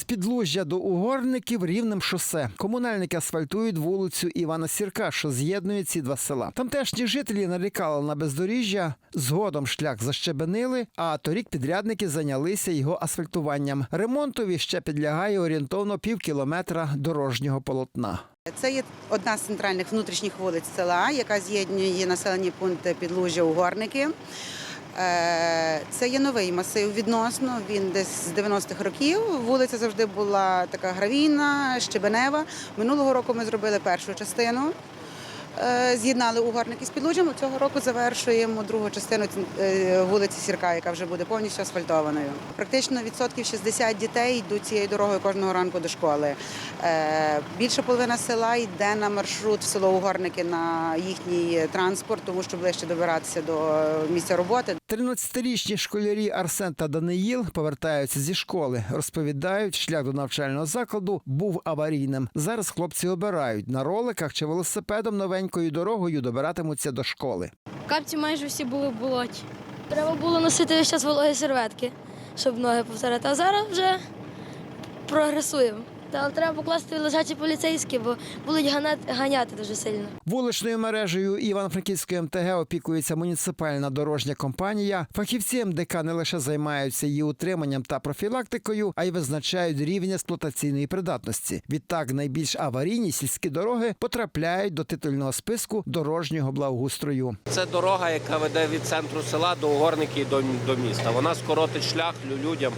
З підлужжя до угорників рівнем шосе. Комунальники асфальтують вулицю Івана Сірка, що з'єднує ці два села. Тамтешні жителі нарікали на бездоріжжя. Згодом шлях защебенили, а торік підрядники зайнялися його асфальтуванням. Ремонтові ще підлягає орієнтовно пів кілометра дорожнього полотна. Це є одна з центральних внутрішніх вулиць села, яка з'єднує населені пункти підлужжя Угорники. Е, Це є новий масив відносно. Він десь з 90-х років. Вулиця завжди була така гравійна, щебенева. Минулого року ми зробили першу частину. е, З'єднали угорники з підлужжям. Цього року завершуємо другу частину е, вулиці Сірка, яка вже буде повністю асфальтованою. Практично відсотків 60 дітей йдуть цією дорогою кожного ранку до школи. Більша половина села йде на маршрут в село Угорники на їхній транспорт, тому що ближче добиратися до місця роботи. 13-річні школярі Арсен та Даниїл повертаються зі школи. Розповідають, шлях до навчального закладу був аварійним. Зараз хлопці обирають на роликах чи велосипедом новенькою дорогою добиратимуться до школи. Капці майже всі були в болоті. Треба було носити весь час вологі серветки, щоб ноги повторити. А зараз вже прогресуємо. Та але треба покласти лежачі поліцейські, бо будуть ганяти, ганяти дуже сильно. Вуличною мережею Івано-Франківської МТГ опікується муніципальна дорожня компанія. Фахівці МДК не лише займаються її утриманням та профілактикою, а й визначають рівень експлуатаційної придатності. Відтак найбільш аварійні сільські дороги потрапляють до титульного списку дорожнього благоустрою. Це дорога, яка веде від центру села до Угорники і до, до міста. Вона скоротить шлях людям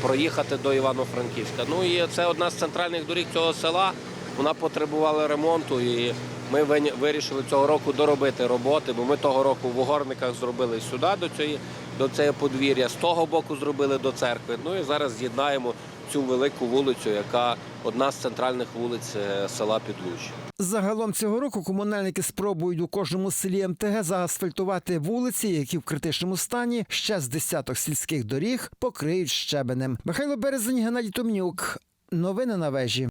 проїхати до Івано-Франківська. Ну і це одна з центральних доріг цього села. Вона потребувала ремонту, і ми вирішили цього року доробити роботи, бо ми того року в Угорниках зробили сюди до цієї до цієї подвір'я, з того боку зробили до церкви. Ну і зараз з'єднаємо цю велику вулицю, яка одна з центральних вулиць е, села Підлуч. Загалом цього року комунальники спробують у кожному селі МТГ заасфальтувати вулиці, які в критичному стані ще з десяток сільських доріг покриють щебенем. Михайло Березень, Геннадій Томнюк. Новини на вежі.